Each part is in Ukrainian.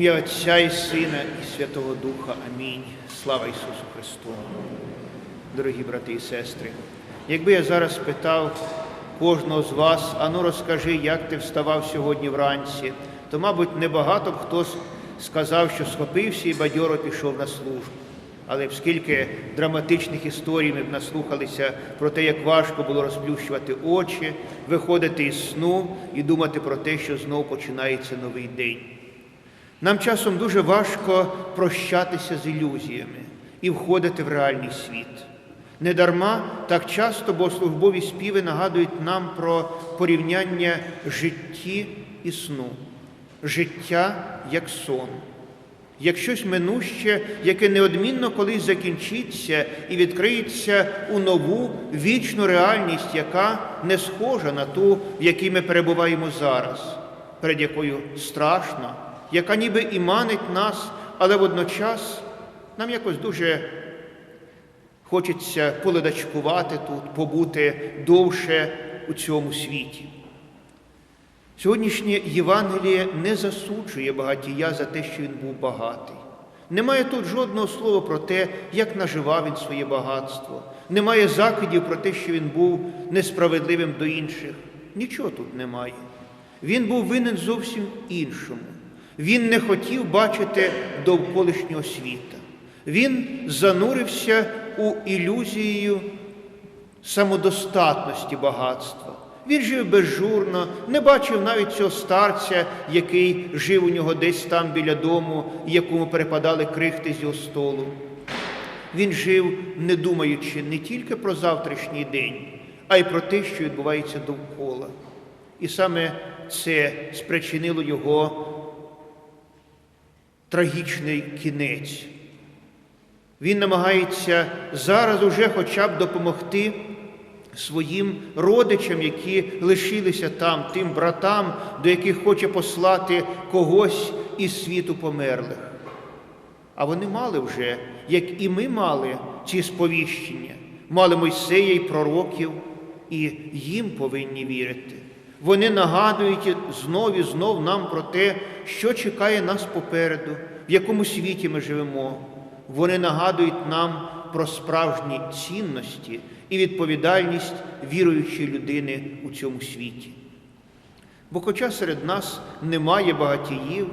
ім'я Отця і Сина, і Святого Духа. Амінь. Слава Ісусу Христу. Дорогі брати і сестри, якби я зараз питав кожного з вас, ану розкажи, як ти вставав сьогодні вранці, то, мабуть, небагато б хто сказав, що схопився і бадьоро пішов на службу. Але скільки драматичних історій ми б наслухалися про те, як важко було розплющувати очі, виходити із сну і думати про те, що знов починається новий день. Нам часом дуже важко прощатися з ілюзіями і входити в реальний світ. Недарма так часто богослужбові співи нагадують нам про порівняння житті і сну, життя як сон, як щось минуще, яке неодмінно колись закінчиться і відкриється у нову вічну реальність, яка не схожа на ту, в якій ми перебуваємо зараз, перед якою страшно, яка ніби і манить нас, але водночас нам якось дуже хочеться поледачкувати тут, побути довше у цьому світі. Сьогоднішнє Євангеліє не засуджує багатія за те, що він був багатий. Немає тут жодного слова про те, як наживав він своє багатство. Немає закидів про те, що він був несправедливим до інших. Нічого тут немає. Він був винен зовсім іншому. Він не хотів бачити довколишнього світа. Він занурився у ілюзію самодостатності багатства. Він жив безжурно, не бачив навіть цього старця, який жив у нього десь там біля дому, якому перепадали крихти з його столу. Він жив, не думаючи не тільки про завтрашній день, а й про те, що відбувається довкола. І саме це спричинило його трагічний кінець. Він намагається зараз уже хоча б допомогти своїм родичам, які лишилися там, тим братам, до яких хоче послати когось із світу померлих. А вони мали вже, як і ми мали ці сповіщення, мали Мойсея і пророків, і їм повинні вірити. Вони нагадують знов і знов нам про те, що чекає нас попереду, в якому світі ми живемо. Вони нагадують нам про справжні цінності і відповідальність віруючої людини у цьому світі. Бо, хоча серед нас немає багатіїв,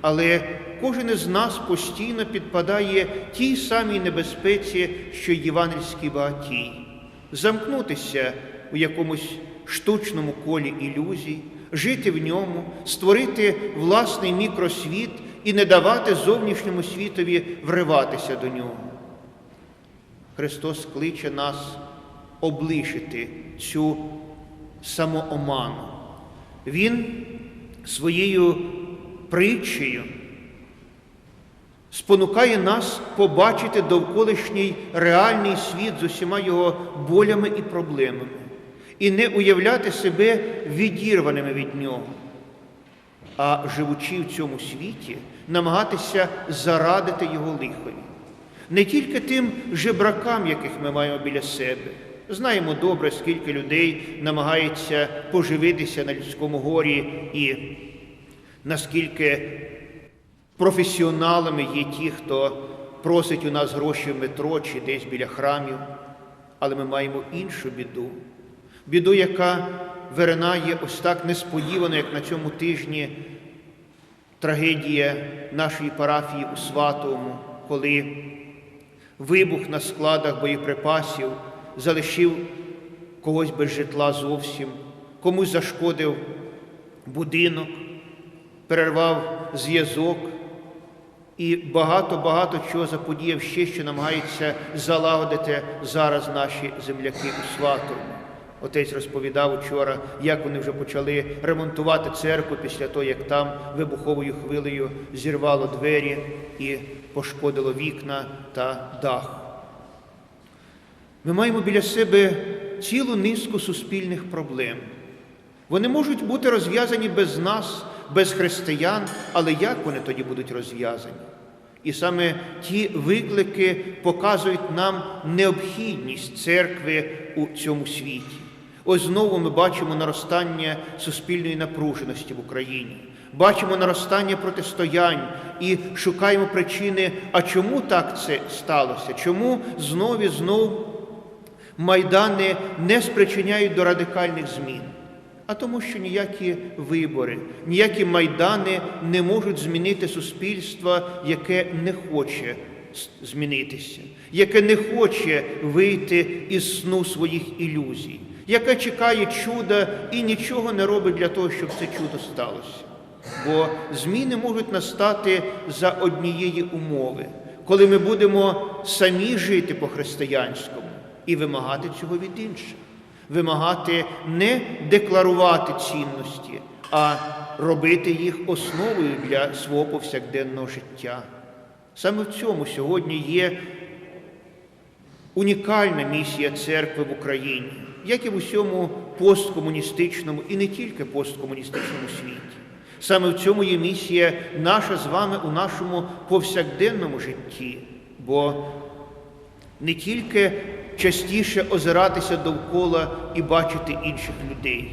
але кожен із нас постійно підпадає тій самій небезпеці, що й євангельський багатій, замкнутися у якомусь штучному колі ілюзій, жити в ньому, створити власний мікросвіт і не давати зовнішньому світові вриватися до нього. Христос кличе нас облишити цю самооману. Він своєю притчею спонукає нас побачити довколишній реальний світ з усіма його болями і проблемами, і не уявляти себе відірваними від нього, а живучи в цьому світі, намагатися зарадити його лихові. Не тільки тим жебракам, яких ми маємо біля себе. Знаємо добре, скільки людей намагається поживитися на людському горі, і наскільки професіоналами є ті, хто просить у нас гроші в метро чи десь біля храмів. Але ми маємо іншу біду. Біду, яка виринає ось так несподівано, як на цьому тижні трагедія нашої парафії у Сватовому, коли вибух на складах боєприпасів залишив когось без житла зовсім, комусь зашкодив будинок, перервав зв'язок і багато-багато чого заподіяв ще, що намагається залагодити зараз наші земляки у Сватовому. Отець розповідав учора, як вони вже почали ремонтувати церкву після того, як там вибуховою хвилею зірвало двері і пошкодило вікна та дах. Ми маємо біля себе цілу низку суспільних проблем. Вони можуть бути розв'язані без нас, без християн, але як вони тоді будуть розв'язані? І саме ті виклики показують нам необхідність церкви у цьому світі. Ось знову ми бачимо наростання суспільної напруженості в Україні. бачимо наростання протистоянь і шукаємо причини, а чому так це сталося? Чому знов і знов майдани не спричиняють до радикальних змін? А тому, що ніякі вибори, ніякі майдани не можуть змінити суспільство, яке не хоче змінитися, яке не хоче вийти із сну своїх ілюзій, яке чекає чуда і нічого не робить для того, щоб це чудо сталося. Бо зміни можуть настати за однієї умови, коли ми будемо самі жити по-християнському і вимагати цього від інших вимагати не декларувати цінності, а робити їх основою для свого повсякденного життя. Саме в цьому сьогодні є унікальна місія церкви в Україні, як і в усьому посткомуністичному і не тільки посткомуністичному світі. Саме в цьому є місія наша з вами у нашому повсякденному житті, бо не тільки частіше озиратися довкола і бачити інших людей,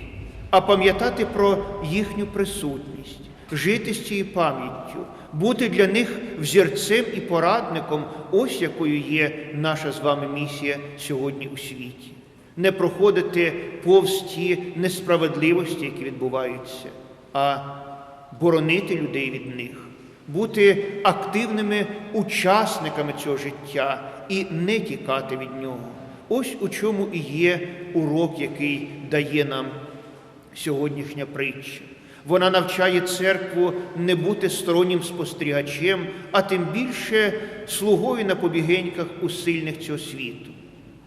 а пам'ятати про їхню присутність, жити з цією пам'яттю, бути для них взірцем і порадником, ось якою є наша з вами місія сьогодні у світі. Не проходити повз ті несправедливості, які відбуваються, а боронити людей від них бути активними учасниками цього життя і не тікати від нього. Ось у чому і є урок, який дає нам сьогоднішня притча. Вона навчає церкву не бути стороннім спостерігачем, а тим більше слугою на побігеньках у сильних цього світу,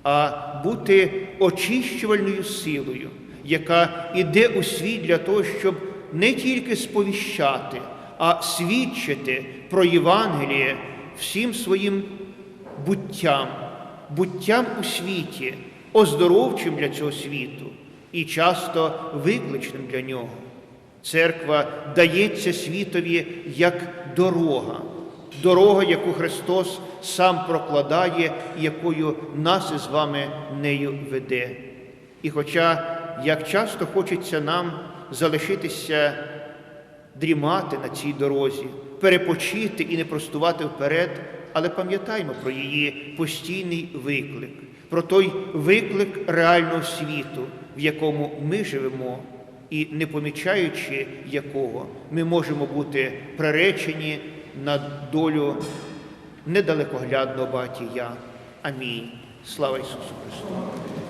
а бути очищувальною силою, яка іде у світ для того, щоб не тільки сповіщати, а свідчити про Євангеліє всім своїм буттям, буттям у світі, оздоровчим для цього світу і часто викличним для нього. Церква дається світові як дорога, дорога, яку Христос сам прокладає, якою нас із вами нею веде. І хоча як часто хочеться нам залишитися дрімати на цій дорозі, перепочити і не простувати вперед, але пам'ятаймо про її постійний виклик, про той виклик реального світу, в якому ми живемо, і не помічаючи якого, ми можемо бути приречені на долю недалекоглядного батія. Амінь. Слава Ісусу Христу!